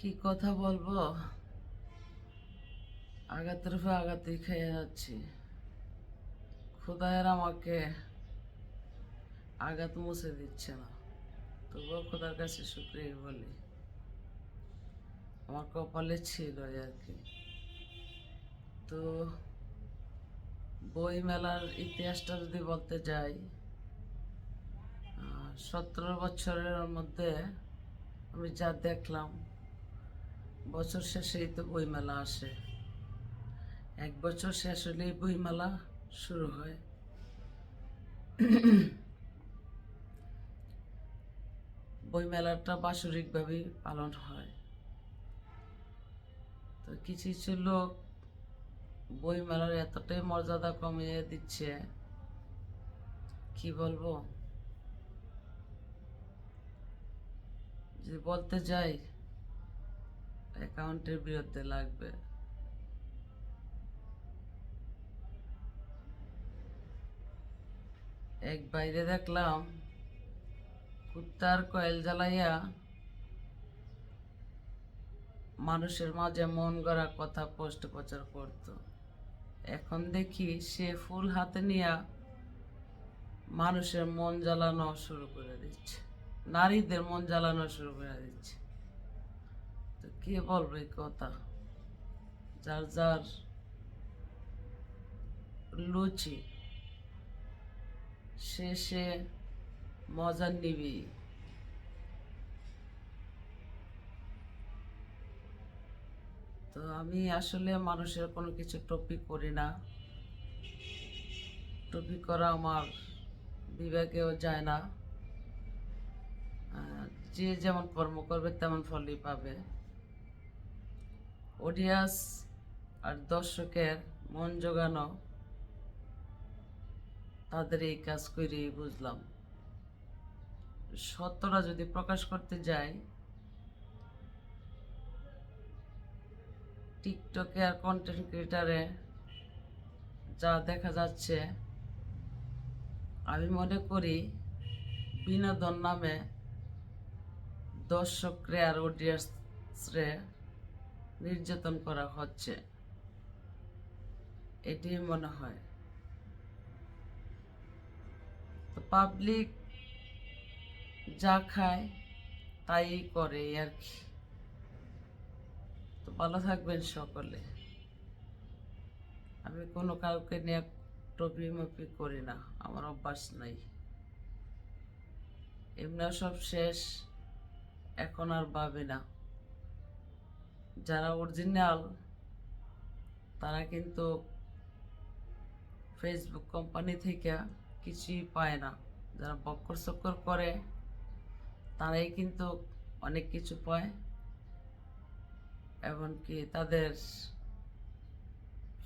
কি কথা বলব? আঘাতের উপর আঘাতেই খেয়ে যাচ্ছি। খোদায়ের আমাকে আঘাত মুছে দিচ্ছে না। তবুও খোদার কাছে শুক্রিয়া বলি। আমার কপালে ছিল আর কি। তো বই মেলার ইতিহাসটা যদি বলতে যাই সতেরো বছরের মধ্যে আমি যা দেখলাম বছর শেষেই তো বইমেলা আসে। এক বছর শেষ হলেই বইমেলা শুরু হয়। বইমেলাটা বাৎসরিকভাবেই পালন হয়। তো কিছু কিছু লোক বইমেলার এতটাই মর্যাদা কমিয়ে দিচ্ছে, কি বলব? যদি বলতে যাই অ্যাকাউন্টের বিরুদ্ধে লাগবে। এক বাইরে দেখলাম, কুত্তার কয়েল জ্বালাইয়া মানুষের মাঝে মন গড়া কথা পোস্ট প্রচার করত। এখন দেখি সে ফুল হাতে নিয়ে মানুষের মন জ্বালানো শুরু করে দিচ্ছে। নারীদের মন জ্বালানো শুরু করে দিচ্ছে। তো কে বলবে কথা? যার যার লুচি সে সে মজা নিবি। তো আমি আসলে মানুষের কোনো কিছু টপিক করি না। টপিক করা আমার বিবেকেও যায় না। যে যেমন কর্ম করবে তেমন ফলই পাবে। অডিয়াস আর দর্শকের মন জোগানো, তাদের এই কাজ করেই বুঝলাম। সত্যটা যদি প্রকাশ করতে যাই, টিকটকে আর কন্টেন্ট ক্রিয়েটারে যা দেখা যাচ্ছে, আমি মনে করি বিনোদন নামে দর্শকরে আর অডিয়েন্সরে নির্যাতন করা হচ্ছে। এটি মনে হয়। পাবলিক যা খায় তাই করে আর কি। তো ভালো থাকবেন সকলে। আমি কোনো কাউকে নিয়ে টপি মপি করি না, আমার অভ্যাস নাই। এমনি সব শেষ, এখন আর ভাবে না। যারা অরিজিনাল তারা কিন্তু ফেসবুক কোম্পানি থেকে কিছুই পায় না। যারা বক্কর চক্কর করে, তারাই কিন্তু অনেক কিছু পায়। এমনকি তাদের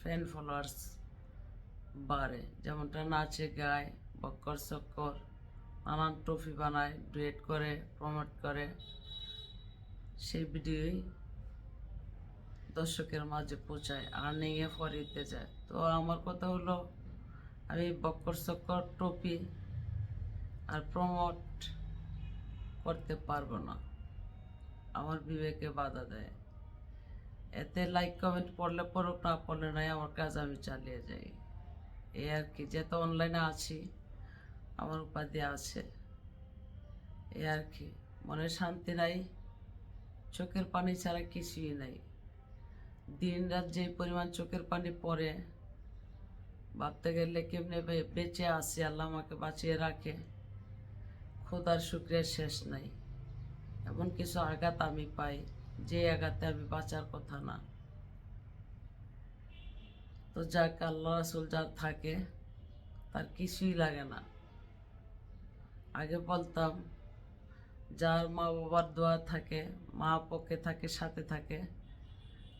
ফ্যান ফলোয়ার্স বাড়ে। যেমনটা নাচে, গায়, বক্কর চক্কর, নানান ট্রফি বানায় ডুয়েট করে প্রমোট করে। সেই ভিডিওই দর্শকের মাঝে পৌঁছায় আর্নিংয়ে ফরিতে যায়। তো আমার কথা হলো, আমি বক্কর চক্কর, টপি আর প্রমোট করতে পারব না। আমার বিবেকে বাধা দেয়। এতে লাইক কমেন্ট পড়লে পড়ুক, না পড়লে নাই আমার কাজ আমি চালিয়ে যাই। এই আর কি, যেহেতু অনলাইনে আছি, আমার উপাধি আছে। এ আর কি, মনে শান্তি নাই, চোখের পানি ছাড়া কিছুই নাই। দিন রাত যে পরিমাণ চোখের পানি পড়ে, ভাবতে গেলে কেমনে বেঁচে আসি আল্লাহ আমাকে বাঁচিয়ে রাখে। খোদার শুক্রিয়া শেষ নাই। এমন কিছু আঘাত আমি পাই, যে আঘাতে আমি বাঁচার কথা না। তো যাক, আল্লাহ রাসুল যার থাকে, তার কিছুই লাগে না। আগে বলতাম, যার মা বাবার দোয়া থাকে, মা পক্ষে থাকে, সাথে থাকে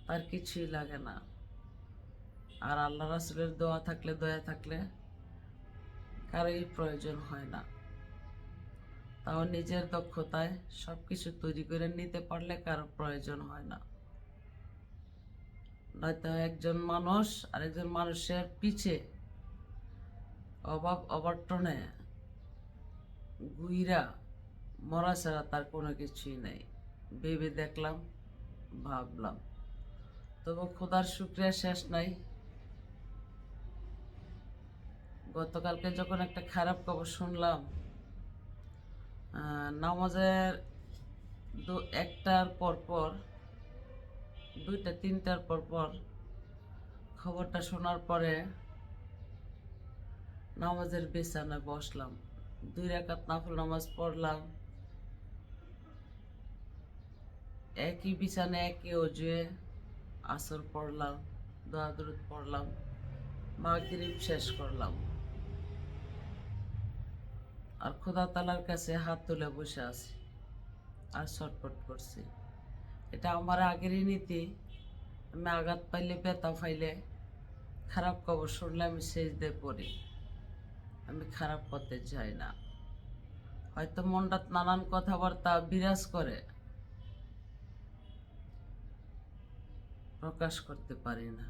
তার কিছুই লাগে না। আর আল্লাহ রাসুলের দোয়া থাকলে, দয়া থাকলে কারোই প্রয়োজন হয় না। তাও নিজের দক্ষতায় সব কিছু তৈরি করে নিতে পারলে কারও প্রয়োজন হয় না। নয়তো একজন মানুষ আরেকজন মানুষের পিছে অভাব, অবর্তনে গুইরা মরা ছাড়া তার কোনো কিছুই নেই। ভেবে দেখলাম, ভাবলাম। তবু খোদার শুক্রিয়া শেষ নাই। গতকালকে যখন একটা খারাপ খবর শুনলাম নামাজের দু, একটার পর পর, দুইটা, তিনটার পর পর খবরটা শোনার পরে নামাজের বিছানায় বসলাম। দুই রাকাত নাফল নামাজ পড়লাম। একই বিছানায়, একই অজুয়ে আসর পড়লাম দোয়া দরুদ পড়লাম, মাগরিব শেষ করলাম। আর খোদা তালার কাছে হাত তুলে বসে আছি আর ছটপট করছি। এটা আমার আগেরই নীতি। আমি আঘাত পাইলে, ব্যথা পাইলে, খারাপ খবর শুনলে আমি শেষ দিয়ে পড়ি। আমি খারাপ পথে যাই না। হয়তো মনটা নানান কথাবার্তা বিরাজ করে। প্রকাশ করতে পারি না।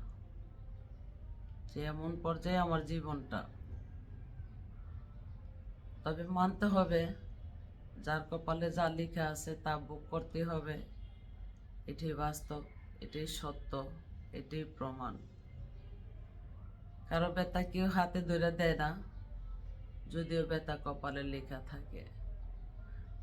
যে এমন পর্যায়ে আমার জীবনটা। তবে মানতে হবে, যার কপালে যা লেখা আছে তা বুক করতে হবে। এটি বাস্তব, এটাই সত্য, এটাই প্রমাণ। কারও ব্যথা কেউ হাতে ধরে দেয় না, যদিও ব্যথা কপালে লেখা থাকে।